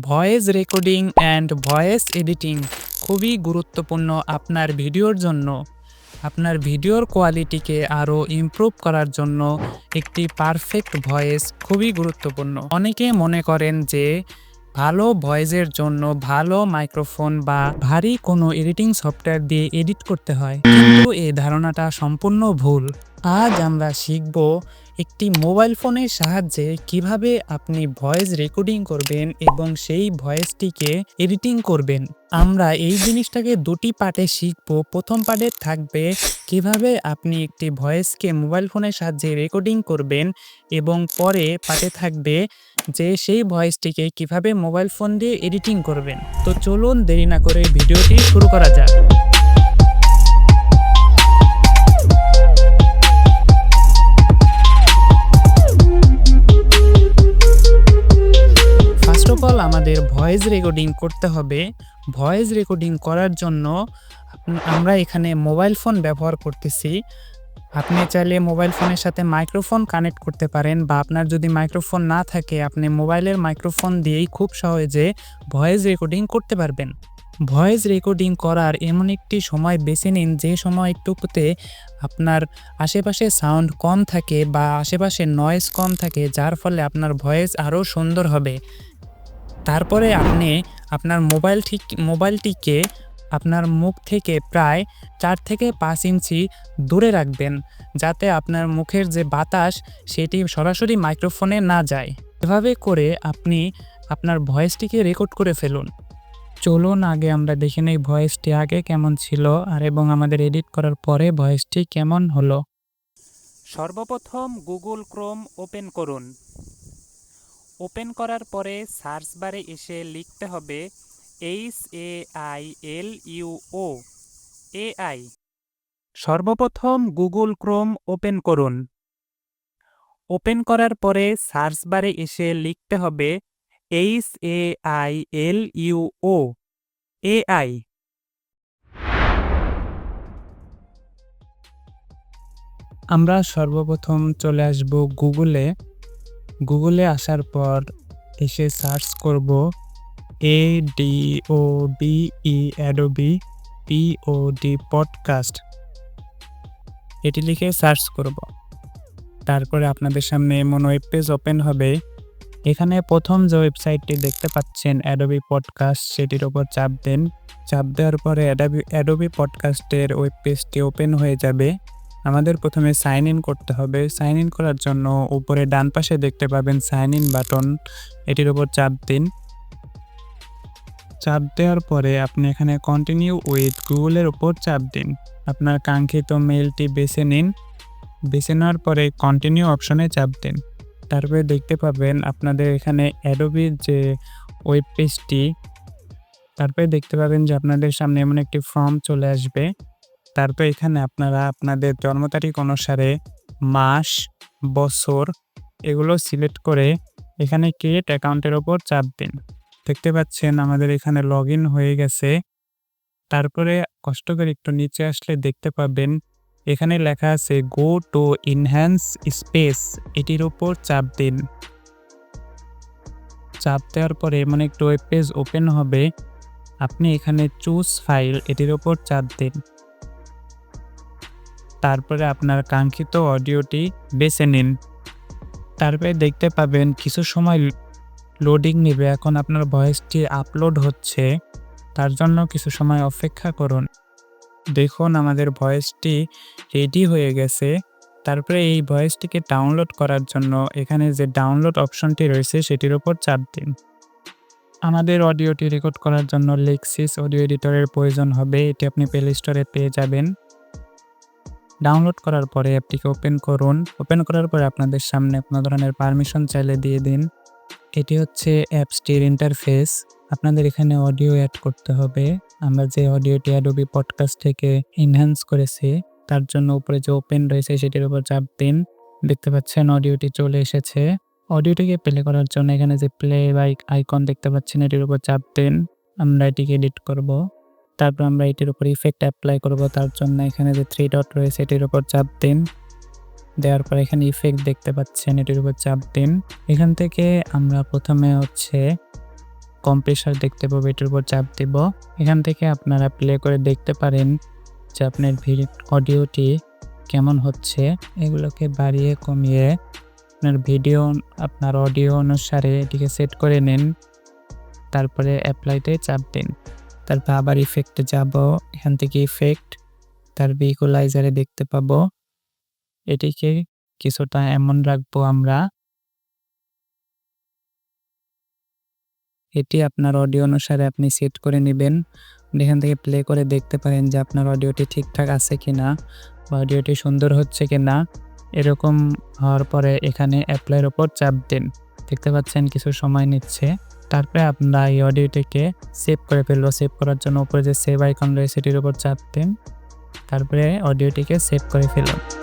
Voice recording and voice editing খুবই গুরুত্বপূর্ণ আপনার ভিডিওর জন্য। আপনার ভিডিওর কোয়ালিটিকে আরও ইমপ্রুভ করার জন্য একটি পারফেক্ট ভয়েস খুবই গুরুত্বপূর্ণ। অনেকে মনে করেন যে ভালো ভয়েসের জন্য ভালো মাইক্রোফোন বা ভারী কোনো এডিটিং সফটওয়্যার দিয়ে এডিট করতে হয়। কিন্তু এই ধারণাটা সম্পূর্ণ ভুল। আজ আমরা শিখব একটি মোবাইল ফোনের সাহায্যে কীভাবে আপনি ভয়েস রেকর্ডিং করবেন এবং সেই ভয়েসটিকে এডিটিং করবেন। আমরা এই জিনিসটাকে দুটি পার্টে শিখব। প্রথম পার্টে থাকবে কীভাবে আপনি একটি ভয়েসকে মোবাইল ফোনের সাহায্যে রেকর্ডিং করবেন এবং পরে পার্টে থাকবে যে সেই ভয়েসটিকে কীভাবে মোবাইল ফোন দিয়ে এডিটিং করবেন। তো চলুন দেরি না করে ভিডিওটি শুরু করা যাক। অল আমাদের ভয়েস রেকর্ডিং করতে হবে। ভয়েস রেকর্ডিং করার জন্য আমরা এখানে মোবাইল ফোন ব্যবহার করতেছি। আপনি চাইলে মোবাইল ফোনের সাথে মাইক্রোফোন কানেক্ট করতে পারেন বা আপনার যদি মাইক্রোফোন না থাকে, আপনি মোবাইলের মাইক্রোফোন দিয়েই খুব সহজে ভয়েস রেকর্ডিং করতে পারবেন। ভয়েস রেকর্ডিং করার এমন একটি সময় বেছে নিন যে সময়টুকুতে আপনার আশেপাশে সাউন্ড কম থাকে বা আশেপাশে নয়েজ কম থাকে, যার ফলে আপনার ভয়েস আরও সুন্দর হবে। তারপরে আপনি আপনার মোবাইল ঠিক, মোবাইলটিকে আপনার মুখ থেকে প্রায় চার থেকে পাঁচ ইঞ্চি দূরে রাখবেন, যাতে আপনার মুখের যে বাতাস, সেটি সরাসরি মাইক্রোফোনে না যায়। এভাবে করে আপনি আপনার ভয়েসটিকে রেকর্ড করে ফেলুন। চলুন আগে আমরা দেখে নেই ভয়েসটি আগে কেমন ছিল আর এবং আমাদের এডিট করার পরে ভয়েসটি কেমন হলো। সর্বপ্রথম গুগল ক্রোম ওপেন করুন। ওপেন করার পরে সার্চ বারে এসে লিখতে হবে H A I L U O AI সর্বপ্রথম গুগল ক্রোম ওপেন করুন। ওপেন করার পরে সার্চ বারে এসে লিখতে হবে H A I L U O AI আমরা সর্বপ্রথম চলে আসব গুগলে। গুগলে আসার পর এসে সার্চ করব A D O B E Adobe P D podcast এটি লিখে সার্চ করব। তারপরে আপনাদের সামনে এমন ওয়েব পেজ ওপেন হবে। এখানে প্রথম যে ওয়েবসাইটটি দেখতে পাচ্ছেন অ্যাডোবি পডকাস্ট সেটির ওপর চাপ দেন। চাপ দেওয়ার পরে অ্যাডোবি অ্যাডোবি পডকাস্টের ওয়েব পেজটি ওপেন হয়ে যাবে। আমাদের প্রথমে সাইন ইন করতে হবে। সাইন ইন করার জন্য উপরে ডান পাশে দেখতে পাবেন সাইন ইন বাটন এটির ওপর চাপ দিন। চাপ দেওয়ার পরে আপনি এখানে কন্টিনিউ উইথ গুগলের উপর চাপ দিন। আপনার কাঙ্ক্ষিত মেইলটি বেছে নিন। বেছে নেওয়ার পরে কন্টিনিউ অপশনে চাপ দিন। তারপরে দেখতে পাবেন আপনাদের এখানে অ্যাডোবির যে ওয়েব পেজটি তারপরে দেখতে পাবেন যে আপনাদের সামনে এমন একটি ফর্ম চলে আসবে। তারপর এখানে আপনারা আপনাদের জন্ম তারিখ অনুসারে মাস, বছর এগুলো সিলেক্ট করে এখানে ক্রিয়েট অ্যাকাউন্টের ওপর চাপ দিন। দেখতে পাচ্ছেন আমাদের এখানে লগ হয়ে গেছে। তারপরে কষ্ট করে একটু নিচে আসলে দেখতে পাবেন, এখানে লেখা আছে গো টু ইনহ্যান্স স্পেস এটির উপর চাপ দিন। চাপ দেওয়ার পরে এমন একটু ওয়েব পেজ ওপেন হবে। আপনি এখানে চুজ ফাইল এটির উপর চাপ দিন। তারপরে আপনার কাঙ্ক্ষিত অডিওটি বেছে নিন। তারপরে দেখতে পাবেন, কিছু সময় লোডিং নেবে। এখন আপনার ভয়েসটি আপলোড হচ্ছে, তার জন্য কিছু সময় অপেক্ষা করুন। দেখুন, আমাদের ভয়েসটি রেডি হয়ে গেছে। তারপরে এই ভয়েসটিকে ডাউনলোড করার জন্য এখানে যে ডাউনলোড অপশনটি রয়েছে, সেটির ওপর চাপ দিন। আমাদের অডিওটি রেকর্ড করার জন্য লেক্সিস অডিও এডিটরের প্রয়োজন হবে, এটি আপনি প্লে স্টোরে পেয়ে যাবেন। ডাউনলোড করার পরে অ্যাপটিকে ওপেন করুন। ওপেন করার পরে আপনাদের সামনে কোনো ধরনের পারমিশন চাইলে দিয়ে দিন। এটি হচ্ছে অ্যাপসটির ইন্টারফেস আপনাদের এখানে অডিও অ্যাড করতে হবে। আমরা যে অডিওটি অ্যাডোবি পডকাস্ট থেকে এনহ্যান্স করেছি, তার জন্য উপরে যে ওপেন রয়েছে সেটির উপর চাপ দিন। দেখতে পাচ্ছেন অডিওটি চলে এসেছে। অডিওটিকে প্লে করার জন্য এখানে যে প্লে বাইক আইকন দেখতে পাচ্ছেন, এটির উপর চাপ দিন। আমরা এটিকে এডিট করব। তারপর আমরা এটির উপর ইফেক্ট অ্যাপ্লাই করব। তার জন্য এখানে যে থ্রি ডট রয়েছে, এটির উপর চাপ দিন। দেওয়ার পর এখানে ইফেক্ট দেখতে পাচ্ছেন, এটির উপর চাপ দিন। এখান থেকে আমরা প্রথমে হচ্ছে কম্প্রেসার দেখতে পাবো, এটির উপর চাপ দেব। এখান থেকে আপনারা প্লে করে দেখতে পারেন যে আপনার অডিওটি কেমন হচ্ছে। এগুলোকে বাড়িয়ে কমিয়ে আপনার ভিডিও আপনার অডিও অনুসারে এটিকে সেট করে নিন। তারপরে অ্যাপ্লাইতে চাপ দিন। তারপর আবার ইফেক্টে যাব, এখান থেকে ইফেক্ট তারপর ইকুলাইজারে দেখতে পাবো। এটিকে কিছুটা এমন রাখব আমরা। এটি আপনার অডিও অনুসারে আপনি সেট করে নেবেন। এখান থেকে প্লে করে দেখতে পারেন যে আপনার অডিওটি ঠিকঠাক আছে কিনা বা অডিওটি সুন্দর হচ্ছে কিনা। এরকম হওয়ার পরে এখানে অ্যাপ্লাইয়ের ওপর চাপ দিন। দেখতে পাচ্ছেন কিছু সময় নিচ্ছে। তারপরে আপনারা এই অডিওটিকে সেভ করে ফেলব। সেভ করার জন্য উপরে যে সেভ আইকন রয়েছে সেটির উপর চাপ দিন। তারপরে অডিওটিকে সেভ করে ফেলুন।